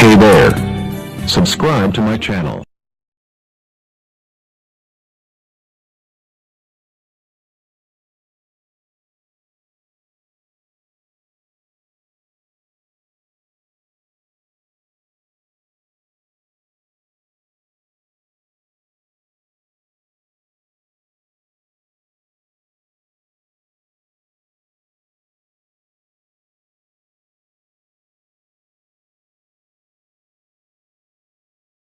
Hey there! Subscribe to my channel.